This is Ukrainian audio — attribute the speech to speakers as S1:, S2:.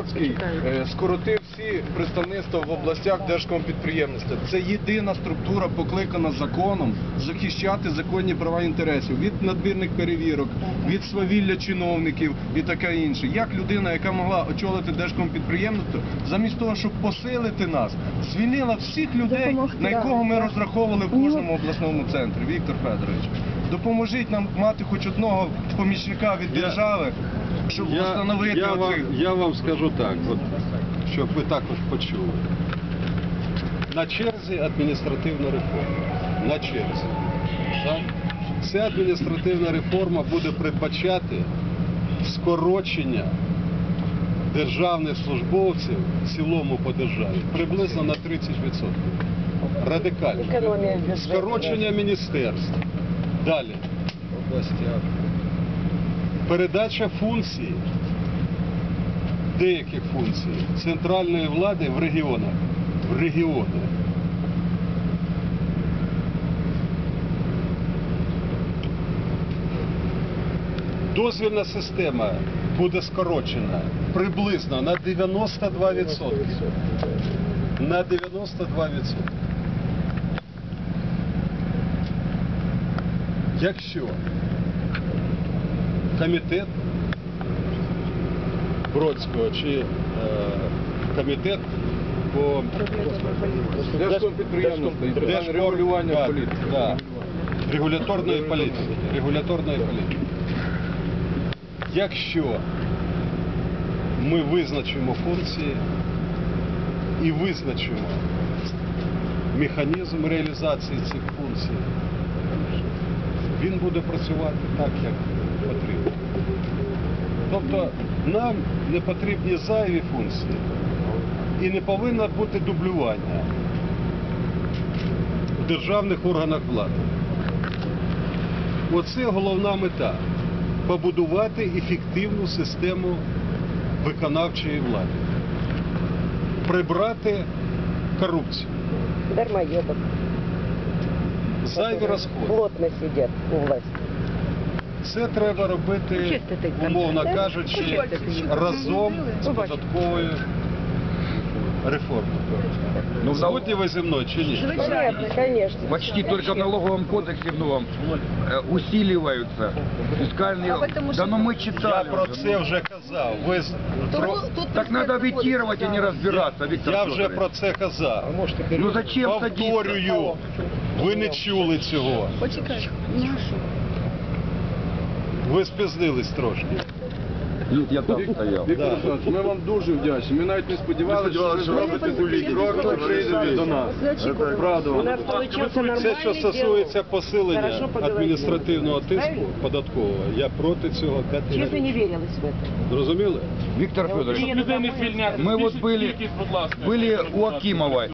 S1: Висоцький е, скоротив всі представництва в областях держкомпідприємництва. Це єдина структура, покликана законом захищати законні права інтересів від надмірних перевірок, від свавілля чиновників і таке інше. Як людина, яка могла очолити держкомпідприємництво, замість того, щоб посилити нас, звільнила всіх людей, на якого ми розраховували в кожному обласному центрі. Віктор Федорович, допоможіть нам мати хоч одного помічника від держави, щоб
S2: Я,
S1: встановити
S2: я, вам,
S1: оцих.
S2: я вам скажу так, от, щоб ви також почули. На черзі адміністративна реформа. На черзі. Так? Ця адміністративна реформа буде передбачати скорочення державних службовців в цілому по державі приблизно на 30%. Радикально. Скорочення міністерств. Далі. Передача функцій, деяких функцій центральної влади в регіонах. В регіони. Дозвільна система буде скорочена приблизно на 92%. На 92%. Якщо комітет Бродського чи е, комітет по
S1: Держкомпідприємництво регулювання політики.
S2: регуляторної політики. Регуляторної політики. Якщо ми визначимо функції і визначимо механізм реалізації цих функцій, він буде працювати так, як. Тобто нам не потрібні зайві функції і не повинно бути дублювання в державних органах влади. Оце головна мета побудувати ефективну систему виконавчої влади, прибрати корупцію,
S3: Дармоедов.
S2: зайві розходи.
S3: Плотно сидят у власти.
S2: Це треба робити,
S3: Чисто ти там.
S2: умовно
S3: Так?
S2: кажучи,
S3: Чисто ти.
S2: разом з
S3: Побачимо.
S2: податковою реформою.
S4: Ну,
S2: Згодні ви зі мною чи ні?
S3: Понятно, конечно.
S4: Почти только в налоговом кодексе в новом э, усиливаются фискальные... Да ну мы
S2: Я
S4: читали
S2: про
S4: уже,
S2: це
S4: ну.
S2: вже казав. Ви з- про...
S4: Так надо аудитировать, а не разбираться, Виктор
S2: Я вже
S4: Федорович.
S2: про це казав.
S4: Ну зачем садиться?
S2: Повторюю, ви не чули цього.
S5: Почекай.
S2: Ви спізнились трошки.
S4: Нет, я там стоял.
S1: Віктор
S2: Да.
S1: Олександрович, ми вам дуже вдячні. Ми навіть не сподівалися, що ви зробите другий крок, ви прийдете до нас. Правда
S3: У
S1: вам.
S3: нас получился нормальный
S2: Це, що стосується
S3: диалог.
S2: посилення
S3: Хорошо поговорили.
S2: адміністративного тиску
S3: Правильно?
S2: податкового, я проти цього
S3: Честно, не
S2: категорично.
S3: верилось в это.
S2: Зрозуміли?
S4: Виктор Федорович,
S3: Приеду домой.
S4: мы вот были, были у Акимова.